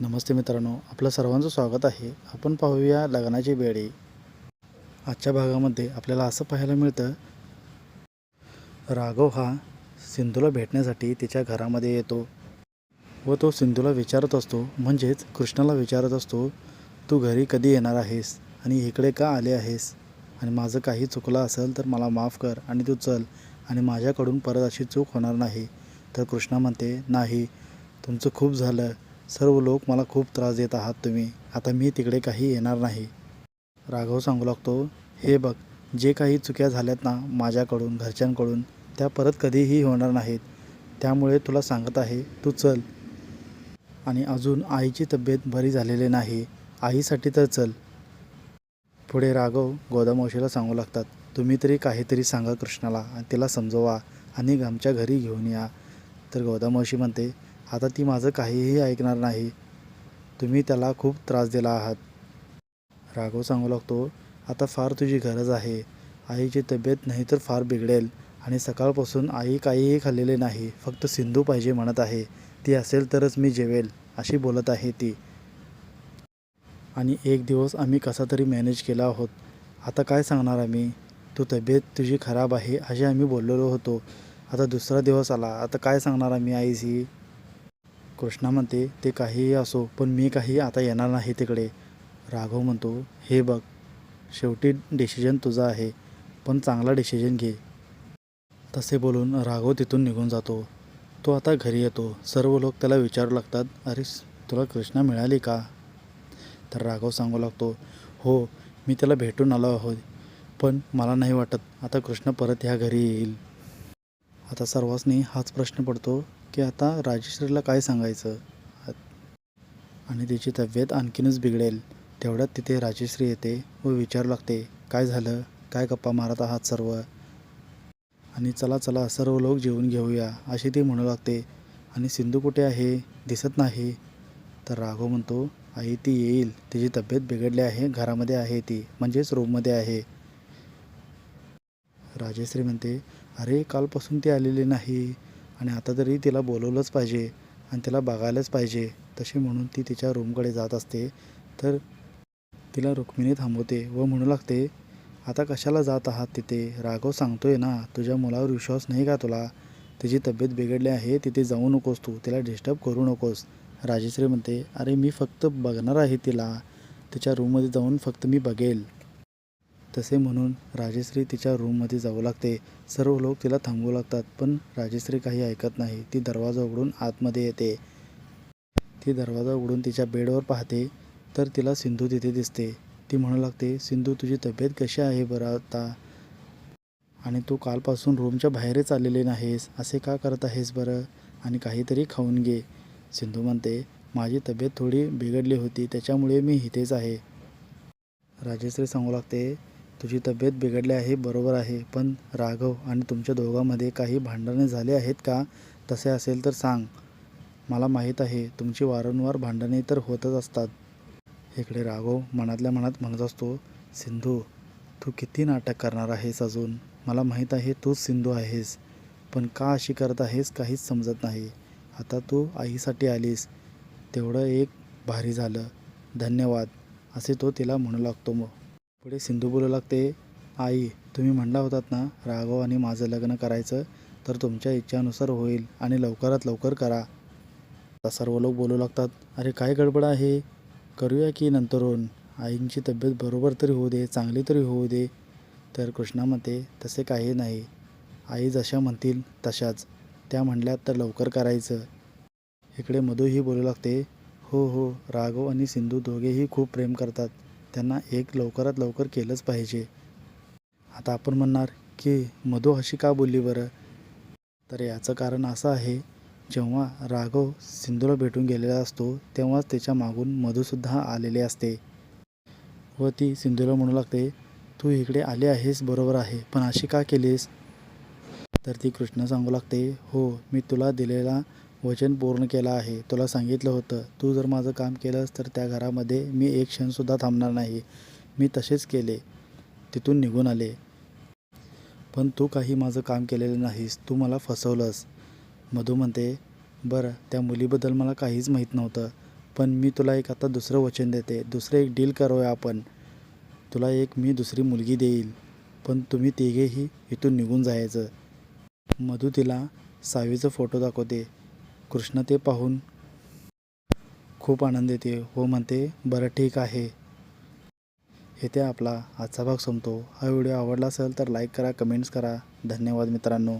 नमस्ते मित्रांनो आपलं सर्वांचं स्वागत आहे. आपण पाहूया लग्नाची बेडी आजच्या भागामध्ये आपल्याला असं पाहायला मिळतं राघव हा सिंधूला भेटण्यासाठी तिच्या घरामध्ये येतो व तो सिंधूला विचारत असतो म्हणजेच कृष्णाला विचारत असतो तू घरी कधी येणार आहेस? आणि इकडे का आले आहेस? आणि माझं काही चुकलं असेल तर मला माफ कर आणि तू चल. आणि माझ्याकडून परत अशी चूक होणार नाही. तर कृष्णा म्हणते नाही तुमचं खूप झालं. सर्व लोक मला खूप त्रास देत आहात तुम्ही. आता मी तिकडे काही येणार नाही. राघव सांगू लागतो हे बघ जे काही चुक्या झाल्यात ना माझ्याकडून घरच्यांकडून त्या परत कधीही होणार नाहीत. त्यामुळे तुला सांगत आहे तू चल. आणि अजून आईची तब्येत बरी झालेली नाही. आईसाठी तर चल. पुढे राघव गोदामावशीला सांगू लागतात तुम्ही तरी काहीतरी सांगा कृष्णाला आणि तिला समजवा आणि आमच्या घरी घेऊन या. तर गोदामावशी म्हणते आता ती माझं काहीही ऐकणार नाही. तुम्ही त्याला खूप त्रास दिला आहात. राघव सांगू लागतो आता फार तुझी गरज आहे. आईची तब्येत नाही तर फार बिघडेल आणि सकाळपासून आई काहीही खाल्लेले नाही फक्त सिंधू पाहिजे म्हणत आहे. ती असेल तरच मी जेवेल अशी बोलत आहे ती. आणि एक दिवस आम्ही कसा तरी मॅनेज केला आहोत. आता काय सांगणार आम्ही? तू तब्येत तुझी खराब आहे असे आम्ही बोललेलो होतो. आता दुसरा दिवस आला आता काय सांगणार आम्ही आईशी? कृष्णा म्हणते ते काहीही असो पण मी काही आता येणार नाही तिकडे. राघव म्हणतो हे बघ शेवटी डिसिजन तुझा आहे पण चांगला डिसिजन घे. तसे बोलून राघव तिथून निघून जातो. तो आता घरी येतो. सर्व लोक त्याला विचारू लागतात अरे तुला कृष्णा मिळाली का? तर राघव सांगू लागतो हो मी त्याला भेटून आलो आहोत पण मला नाही वाटत आता कृष्ण परत ह्या घरी येईल. आता सर्वांनी हाच प्रश्न पडतो. की आता राजेश्रीला काय सांगायचं? आणि तिची तब्येत आणखीनच बिघडेल. तेवढ्यात तिथे राजेश्री येते व विचारू लागते काय झालं? काय गप्पा मारत आहात सर्व? आणि चला चला सर्व लोक जेवून घेऊया अशी ती म्हणू लागते. आणि सिंधू कुठे आहे? दिसत नाही. तर राघव म्हणतो आई ती येईल. तिची तब्येत बिघडली आहे. घरामध्ये आहे ती. म्हणजेच रूममध्ये आहे. राजेश्री म्हणते अरे कालपासून ती आलेली नाही. आणि आता तरी तिला बोलवलंच पाहिजे आणि तिला बघायलाच पाहिजे तशी म्हणून ती तिच्या रूमकडे जात असते. तर तिला रुक्मिणी थांबवते व म्हणू लागते आता कशाला जात आहात तिथे? राघव सांगतोय ना तुझ्या मुलावर विश्वास नाही का तुला? तिची तब्येत बिघडली आहे तिथे जाऊ नकोस तू तिला डिस्टर्ब करू नकोस. राजेश्री म्हणते अरे मी फक्त बघणार आहे तिला. तिच्या रूममध्ये जाऊन फक्त मी बघेल. तसे म्हणून राजेश्री तिच्या रूममध्ये जाऊ लागते. सर्व लोक तिला थांबवू लागतात पण राजेश्री काही ऐकत नाही. ती दरवाजा उघडून आतमध्ये येते. ती दरवाजा उघडून तिच्या बेडवर पाहते तर तिला सिंधू तिथे दिसते. ती म्हणू लागते सिंधू तुझी तब्येत कशी आहे बरं आता? आणि तू कालपासून रूमच्या बाहेरच आलेले नाहीस असे का करत आहेस बरं? आणि काहीतरी खाऊन घे. सिंधू म्हणते माझी तब्येत थोडी बिघडली होती त्याच्यामुळे मी इथेच आहे. राजेश्री सांगू लागते तुझी तब्येत बिघडली आहे बरोबर आहे. पण राघव आणि तुमच्या दोघांमध्ये काही भांडणे झाले आहेत का? तसे असेल तर सांग. मला माहीत आहे तुमची वारंवार भांडणे तर होतच असतात. इकडे राघव मनातल्या मनात म्हणत असतो सिंधू तू किती नाटक करणार आहेस अजून? मला माहीत आहे तूच सिंधू आहेस पण का अशी करत आहेस काहीच समजत नाही. आता तू आईसाठी आलीस. तेवढं एक भारी झालं. धन्यवाद. असे तो तिला म्हणू लागतो मग. पुढे सिंधू बोलू लागते आई तुम्ही म्हणला होतात ना राघव आणि माझं लग्न करायचं तर तुमच्या इच्छानुसार होईल आणि लवकरात लवकर करा. आता सर्व लोक बोलू लागतात अरे काय गडबड आहे? करूया की नंतरून? आईंची तब्येत बरोबर तरी होऊ दे चांगली तरी होऊ दे. तर कृष्णा म्हणते तसे काही नाही. आई जशा म्हणतील तशाच. त्या म्हणल्यात तर लवकर करायचं. इकडे मधूही बोलू लागते हो हो राघव आणि सिंधू दोघेही खूप प्रेम करतात. त्यांना एक लवकरात लवकर केलंच पाहिजे. आता आपण म्हणणार की मधू अशी का बोलली बरं? तर याचं कारण असं आहे जेव्हा राघव सिंधूला भेटून गेलेला असतो तेव्हाच त्याच्या मागून मधूसुद्धा आलेले असते. व ती सिंधूला म्हणू लागते तू इकडे आले आहेस बरोबर आहे पण अशी का केलीस? तर ती कृष्ण सांगू लागते हो मी तुला दिलेला वचन पूर्ण केलं आहे. तुला सांगितलं होतं तू जर माझं काम केलंस तर त्या घरामध्ये मी एक क्षणसुद्धा थांबणार नाही. मी तसेच केले. तिथून निघून आले. पण तू काही माझं काम केलेलं नाहीस. तू मला फसवलंस. मधू म्हणते बरं त्या मुलीबद्दल मला काहीच माहीत नव्हतं. पण मी तुला एक आता दुसरं वचन देते. दुसरं एक डील करूया आपण. तुला एक मी दुसरी मुलगी देईल. पण तुम्ही तिघेही इथून निघून जायचं. मधू तिला सावीचा फोटो दाखवते. कृष्ण ते पाहून खूप आनंद येते. हो म्हणते बरं ठीक आहे. येथे आपला आजचा भाग संपतो. हा व्हिडिओ आवडला असेल तर लाईक करा कमेंट्स करा. धन्यवाद मित्रांनो.